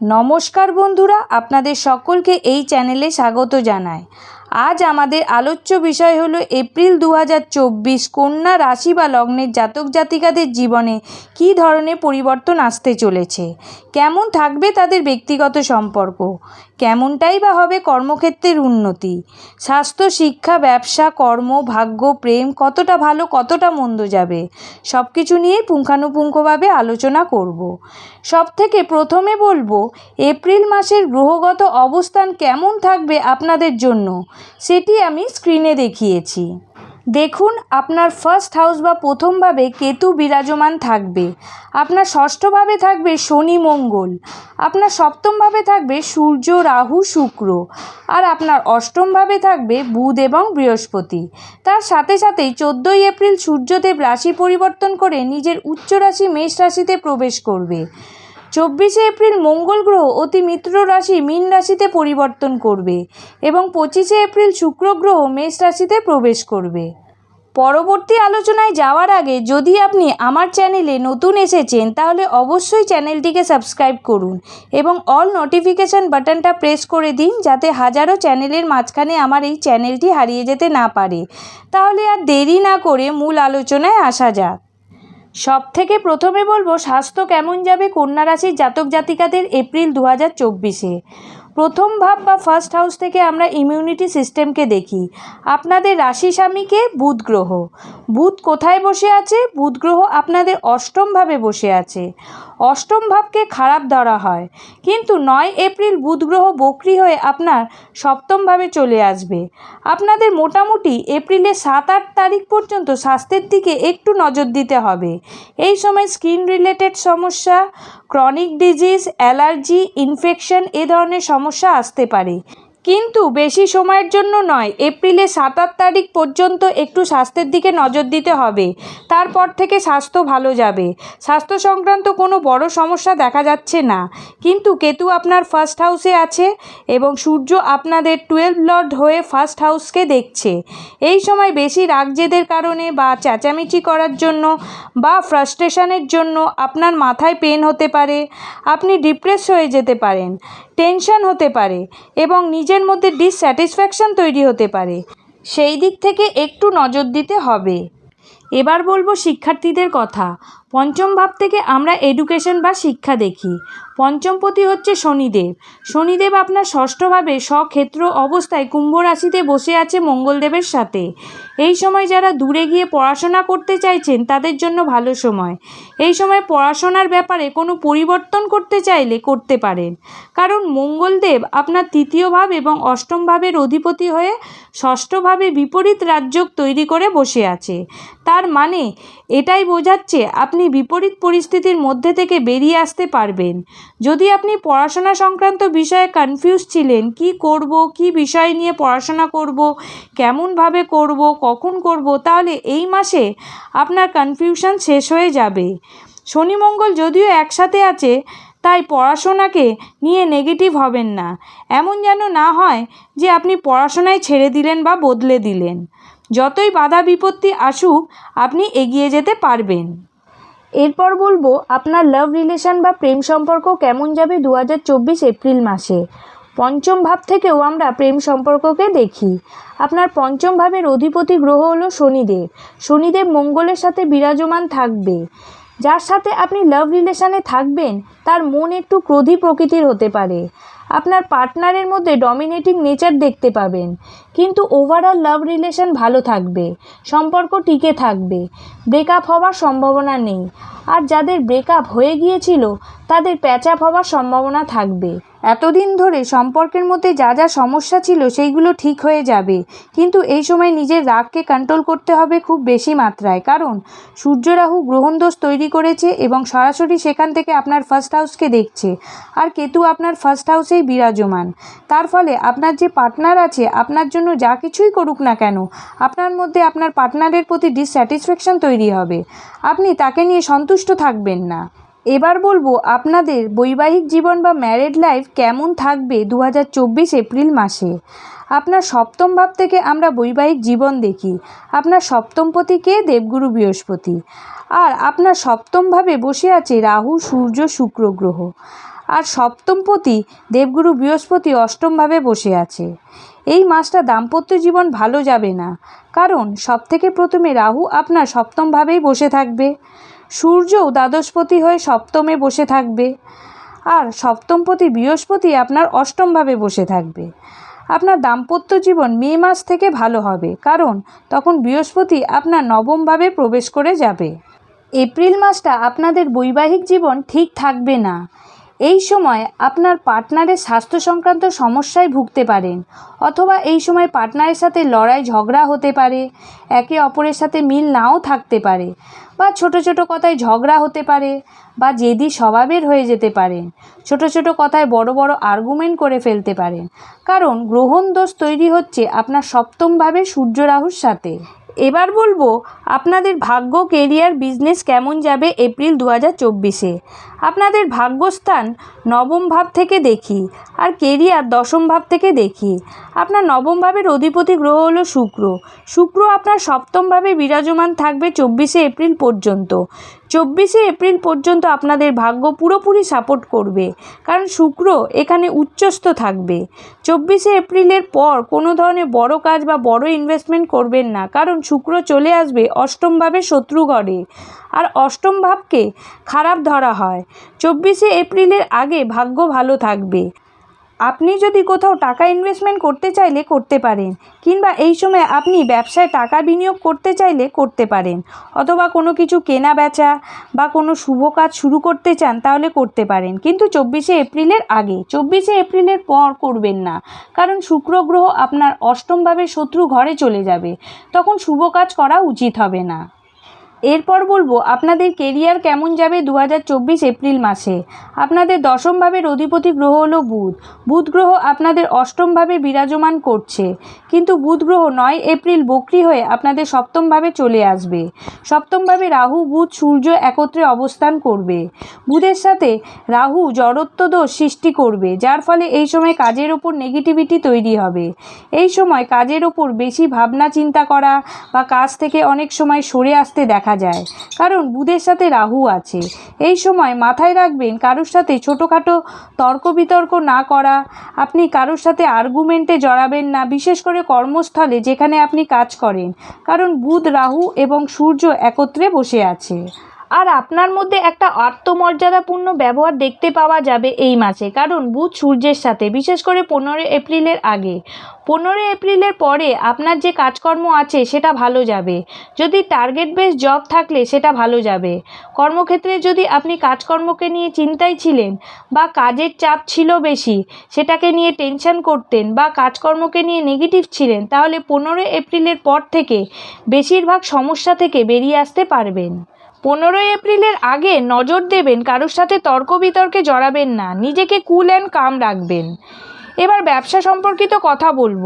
নমস্কার বন্ধুরা আপনাদের সকলকে এই চ্যানেলে স্বাগত জানাই। আজ আমাদের আলোচ্য বিষয় হলো এপ্রিল দু হাজার চব্বিশ কন্যা রাশি বা লগ্নের জাতক জাতিকাদের জীবনে কী ধরনের পরিবর্তন আসতে চলেছে? কেমন থাকবে তাদের ব্যক্তিগত সম্পর্ক? কেমনটাই বা হবে কর্মক্ষেত্রের উন্নতি? স্বাস্থ্য, শিক্ষা, ব্যবসা, কর্ম, ভাগ্য, প্রেম কতটা ভালো, কতটা মন্দ যাবে? সব কিছু নিয়েই পুঙ্খানুপুঙ্খভাবে আলোচনা করব। সব থেকে প্রথমে বলব, এপ্রিল মাসের গ্রহগত অবস্থান কেমন থাকবে আপনাদের জন্য? সেটি আমি স্ক্রিনে দেখিয়েছি। দেখুন, আপনার ফার্স্ট হাউস বা প্রথমভাবে কেতু বিরাজমান থাকবে। আপনার ষষ্ঠভাবে থাকবে শনি মঙ্গল। আপনার সপ্তমভাবে থাকবে সূর্য, রাহু, শুক্র। আর আপনার অষ্টমভাবে থাকবে বুধ এবং বৃহস্পতি। তার সাথে সাথেই চোদ্দোই এপ্রিল সূর্যদেব রাশি পরিবর্তন করে নিজের উচ্চ রাশি মেষ রাশিতে প্রবেশ করবে। চব্বিশে এপ্রিল মঙ্গল গ্রহ অতি মিত্র রাশি মীন রাশিতে পরিবর্তন করবে এবং পঁচিশে এপ্রিল শুক্র গ্রহ মেষ রাশিতে প্রবেশ করবে। পরবর্তী আলোচনায় যাওয়ার আগে যদি আপনি আমার চ্যানেলে নতুন এসেছেন, তাহলে অবশ্যই চ্যানেলটিকে সাবস্ক্রাইব করুন এবং অল নোটিফিকেশান বাটনটা প্রেস করে দিন যাতে হাজারো চ্যানেলের মাঝখানে আমার এই চ্যানেলটি হারিয়ে যেতে না পারে। তাহলে আর দেরি না করে মূল আলোচনায় আসা যাক। সব থেকে প্রথমে বলব, স্বাস্থ্য কেমন যাবে কন্যা রাশির জাতক জাতিকাদের এপ্রিল দু হাজার চব্বিশে? প্রথম ভাব বা ফার্স্ট হাউস থেকে আমরা ইমিউনিটি সিস্টেমকে দেখি। আপনাদের রাশি স্বামীকে বুধ গ্রহ। বুধ কোথায় বসে আছে? বুধ গ্রহ আপনাদের অষ্টমভাবে বসে আছে। অষ্টম ভাবকে খারাপ ধরা হয়। কিন্তু নয় এপ্রিল বুধ গ্রহ বক্রি হয়ে আপনার সপ্তমভাবে চলে আসবে। আপনাদের মোটামুটি এপ্রিলের সাত আট তারিখ পর্যন্ত স্বাস্থ্যের দিকে একটু নজর দিতে হবে। এই সময় স্কিন রিলেটেড সমস্যা, ক্রনিক ডিজিজ, অ্যালার্জি, ইনফেকশন এ ধরনের সমস্যা আসতে পারে। কিন্তু বেশি সময়ের জন্য নয় এপ্রিলে সাত আট তারিখ পর্যন্ত একটু স্বাস্থ্যের দিকে নজর দিতে হবে। তারপর থেকে স্বাস্থ্য ভালো যাবে। স্বাস্থ্য সংক্রান্ত কোনো বড় সমস্যা দেখা যাচ্ছে না। কিন্তু কেতু আপনার ফার্স্ট হাউসে আছে এবং সূর্য আপনাদের টুয়েলভ লর্ড হয়ে ফার্স্ট হাউসকে দেখছে। এই সময় বেশি রাগ জেদের কারণে বা চেঁচামেচি করার জন্য বা ফ্রাস্ট্রেশনের জন্য আপনার মাথায় পেন হতে পারে। আপনি ডিপ্রেস হয়ে যেতে পারেন। টেনশন হতে পারে এবং নিজের মধ্যে ডিসস্যাটিসফ্যাকশান তৈরি হতে পারে। সেই দিক থেকে একটু নজর দিতে হবে। এবার বলব শিক্ষার্থীদের কথা। পঞ্চম ভাব থেকে আমরা এডুকেশন বা শিক্ষা দেখি। পঞ্চমপতি হচ্ছে শনিদেব। শনিদেব আপনার ষষ্ঠভাবে স্বক্ষেত্র অবস্থায় কুম্ভ রাশিতে বসে আছে মঙ্গলদেবের সাথে। এই সময় যারা দূরে গিয়ে পড়াশোনা করতে চাইছেন, তাদের জন্য ভালো সময়। এই সময় পড়াশোনার ব্যাপারে কোনো পরিবর্তন করতে চাইলে করতে পারেন। কারণ মঙ্গলদেব আপনার তৃতীয় ভাব এবং অষ্টম ভাবের অধিপতি হয়ে ষষ্ঠভাবে বিপরীত রাজ্য তৈরি করে বসে আছে। তার মানে এটাই বোঝাচ্ছে আপনি বিপরীত পরিস্থিতির মধ্যে থেকে বেরিয়ে আসতে পারবেন। যদি আপনি পড়াশোনা সংক্রান্ত বিষয়ে কনফিউজ ছিলেন, কি করব, কি বিষয় নিয়ে পড়াশোনা করব কেমনভাবে করব, কখন করব, তাহলে এই মাসে আপনার কনফিউশন শেষ হয়ে যাবে। শনি মঙ্গল যদিও একসাথে আছে, তাই পড়াশোনাকে নিয়ে নেগেটিভ হবেন না। এমন যেন না হয় যে আপনি পড়াশোনায় ছেড়ে দিলেন বা বদলে দিলেন। যতই বাধা বিপত্তি আসুক, আপনি এগিয়ে যেতে পারবেন। এরপর বলব, আপনার লাভ রিলেশন বা প্রেম সম্পর্ক কেমন যাবে দু হাজার চব্বিশ এপ্রিল মাসে? পঞ্চম ভাব থেকেও আমরা প্রেম সম্পর্ককে দেখি। আপনার পঞ্চম ভাবের অধিপতি গ্রহ হলো শনিদেব। শনিদেব মঙ্গলের সাথে বিরাজমান থাকবে। যার সাথে আপনি লাভ রিলেশানে থাকবেন, তার মন একটু ক্রোধী প্রকৃতির হতে পারে। আপনার পার্টনারের মধ্যে ডমিনেটিং নেচার দেখতে পাবেন। কিন্তু ওভারঅল লাভ রিলেশন ভালো থাকবে, সম্পর্ক টিকে থাকবে ব্রেকআপ হওয়ার সম্ভাবনা নেই। আর যাদের ব্রেকআপ হয়ে গিয়েছিল, তাদের প্যাচ আপ হওয়ার সম্ভাবনা থাকবে। এতদিন ধরে সম্পর্কের মধ্যে যা যা সমস্যা ছিল, সেইগুলো ঠিক হয়ে যাবে। কিন্তু এই সময় নিজের রাগকে কন্ট্রোল করতে হবে খুব বেশি মাত্রায়। কারণ সূর্য রাহু গ্রহণদোষ তৈরি করেছে এবং সরাসরি সেখান থেকে আপনার ফার্স্ট হাউসকে দেখছে। আর কেতু আপনার ফার্স্ট হাউসেই বিরাজমান। তার ফলে আপনার যে পার্টনার আছে, আপনার জন্য যা কিছুই করুক না কেন, আপনার মধ্যে আপনার পার্টনারের প্রতি ডিসস্যাটিসফ্যাকশান তৈরি হবে। আপনি তাকে নিয়ে সন্তুষ্ট থাকবেন না। এবার বলব আপনাদের বৈবাহিক জীবন বা ম্যারেড লাইফ কেমন থাকবে দু হাজার চব্বিশ এপ্রিল মাসে। আপনার সপ্তম ভাব থেকে আমরা বৈবাহিক জীবন দেখি। আপনার সপ্তমপতি কে? দেবগুরু বৃহস্পতি। আর আপনার সপ্তমভাবে বসে আছে রাহু, সূর্য, শুক্র, গ্রহ। আর সপ্তমপতি দেবগুরু বৃহস্পতি অষ্টমভাবে বসে আছে। এই মাসটা দাম্পত্য জীবন ভালো যাবে না। কারণ সবথেকে প্রথমে রাহু আপনার সপ্তমভাবেই বসে থাকবে। সূর্যও দ্বাদশপতি হয়ে সপ্তমে বসে থাকবে। আর সপ্তমপতি বৃহস্পতি আপনার অষ্টমভাবে বসে থাকবে। আপনার দাম্পত্য জীবন মে মাস থেকে ভালো হবে, কারণ তখন বৃহস্পতি আপনার নবমভাবে প্রবেশ করে যাবে। এপ্রিল মাসটা আপনাদের বৈবাহিক জীবন ঠিক থাকবে না। এই সময় আপনার পার্টনারের স্বাস্থ্য সংক্রান্ত সমস্যায় ভুগতে পারেন, অথবা এই সময় পার্টনারের সাথে লড়াই ঝগড়া হতে পারে, একে অপরের সাথে মিল নাও থাকতে পারে, বা ছোট ছোট কথায় ঝগড়া হতে পারে, বা জেদি স্বভাবের হয়ে যেতে পারেন, ছোট ছোট কথায় বড় বড় আর্গুমেন্ট করে ফেলতে পারেন। কারণ গ্রহণ দোষ তৈরি হচ্ছে আপনার সপ্তমভাবে সূর্য রাহুর সাথে। এবার বলব, আপনাদের ভাগ্য কেরিয়ার বিজনেস কেমন যাবে এপ্রিল দু হাজার চব্বিশে? আপনাদের ভাগ্যস্থান নবম ভাব থেকে দেখি আর কেরিয়ার দশম ভাব থেকে দেখি। আপনার নবম ভাবের অধিপতি গ্রহ হলো শুক্র। শুক্র আপনার সপ্তমভাবে বিরাজমান থাকবে চব্বিশে এপ্রিল পর্যন্ত। চব্বিশে এপ্রিল পর্যন্ত আপনাদের ভাগ্য পুরোপুরি সাপোর্ট করবে, কারণ শুক্র এখানে উচ্চস্থ থাকবে। চব্বিশে এপ্রিলের পর কোনো ধরনের বড় কাজ বা বড় ইনভেস্টমেন্ট করবেন না, কারণ শুক্র চলে আসবে অষ্টমভাবে শত্রু ঘরে। আর অষ্টম ভাবকে খারাপ ধরা হয়। চব্বিশে এপ্রিলের আগে ভাগ্য ভালো থাকবে। আপনি যদি কোথাও টাকা ইনভেস্টমেন্ট করতে চাইলে করতে পারেন, কিংবা এই সময় আপনি ব্যবসায় টাকা বিনিয়োগ করতে চাইলে করতে পারেন, অথবা কোনো কিছু কেনা বেচা বা কোনো শুভ কাজ শুরু করতে চান তাহলে করতে পারেন। কিন্তু চব্বিশে এপ্রিলের আগে, চব্বিশে এপ্রিলের পর করবেন না, কারণ শুক্র গ্রহ আপনার অষ্টমভাবে শত্রু ঘরে চলে যাবে। তখন শুভ কাজ করা উচিত হবে না। এরপর বলব, আপনাদের কেরিয়ার কেমন যাবে দু হাজার চব্বিশ এপ্রিল মাসে? আপনাদের দশম ভাবের অধিপতি গ্রহ হলো বুধ। বুধ গ্রহ আপনাদের অষ্টমভাবে বিরাজমান করছে। কিন্তু বুধ গ্রহ নয় এপ্রিল বক্রি হয়ে আপনাদের সপ্তমভাবে চলে আসবে। সপ্তমভাবে রাহু, বুধ, সূর্য একত্রে অবস্থান করবে। বুধের সাথে রাহু জড়ত্ব দোষ সৃষ্টি করবে, যার ফলে এই সময় কাজের ওপর নেগেটিভিটি তৈরি হবে। এই সময় কাজের ওপর বেশি ভাবনা চিন্তা করা বা কাজ থেকে অনেক সময় সরে আসতে দেখা যায়। কারণ বুধের সাথে রাহু আছে। এই সময় মাথায় রাখবেন কারোর সাথে ছোটোখাটো তর্ক বিতর্ক না করা। আপনি কারোর সাথে আর্গুমেন্টে জড়াবেন না। বিশেষ করে কর্মস্থলে যেখানে আপনি কাজ করেন। কারণ বুধ, রাহু এবং সূর্য একত্রে বসে আছে। আর আপনার মধ্যে একটা আত্মমর্যাদাপূর্ণ ব্যবহার দেখতে পাওয়া যাবে এই মাসে। কারণ বুধ সূর্যের সাথে, বিশেষ করে পনেরোই এপ্রিলের আগে। পনেরোই এপ্রিলের পরে আপনার যে কাজকর্ম আছে, সেটা ভালো যাবে। যদি টার্গেট বেস জব থাকলে, সেটা ভালো যাবে। কর্মক্ষেত্রে যদি আপনি কাজকর্মকে নিয়ে চিন্তায় ছিলেন বা কাজের চাপ ছিল বেশি, সেটাকে নিয়ে টেনশন করতেন বা কাজকর্মকে নিয়ে নেগেটিভ ছিলেন, তাহলে পনেরোই এপ্রিলের পর থেকে বেশিরভাগ সমস্যা থেকে বেরিয়ে আসতে পারবেন। পনেরোই এপ্রিলের আগে নজর দেবেন, কারোর সাথে তর্ক বিতর্কে জড়াবেন না, নিজেকে কুল অ্যান্ড কাম রাখবেন। এবার ব্যবসা সম্পর্কিত কথা বলব।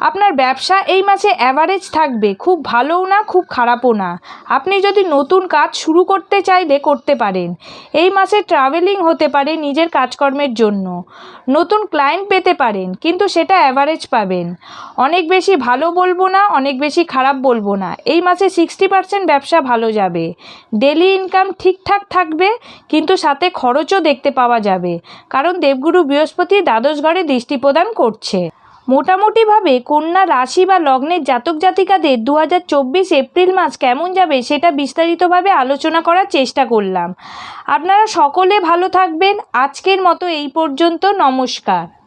আপনার ব্যবসা এই মাসে অ্যাভারেজ থাকবে, খুব ভালোও না, খুব খারাপও না। আপনি যদি নতুন কাজ শুরু করতে চাইলে করতে পারেন। এই মাসে ট্রাভেলিং হতে পারে নিজের কাজকর্মের জন্য। নতুন ক্লায়েন্ট পেতে পারেন, কিন্তু সেটা অ্যাভারেজ পাবেন। অনেক বেশি ভালো বলব না, অনেক বেশি খারাপ বলব না। এই মাসে সিক্সটি পার্সেন্ট ব্যবসা ভালো যাবে। ডেলি ইনকাম ঠিকঠাক থাকবে, কিন্তু সাথে খরচও দেখতে পাওয়া যাবে। কারণ দেবগুরু বৃহস্পতি দ্বাদশ ঘরে দৃষ্টি প্রদান করছে। মোটামুটিভাবে কন্যা রাশি বা লগ্নের জাতক জাতিকাদের দু হাজার চব্বিশ এপ্রিল মাস কেমন যাবে সেটা বিস্তারিতভাবে আলোচনা করার চেষ্টা করলাম। আপনারা সকলে ভালো থাকবেন। আজকের মতো এই পর্যন্ত। নমস্কার।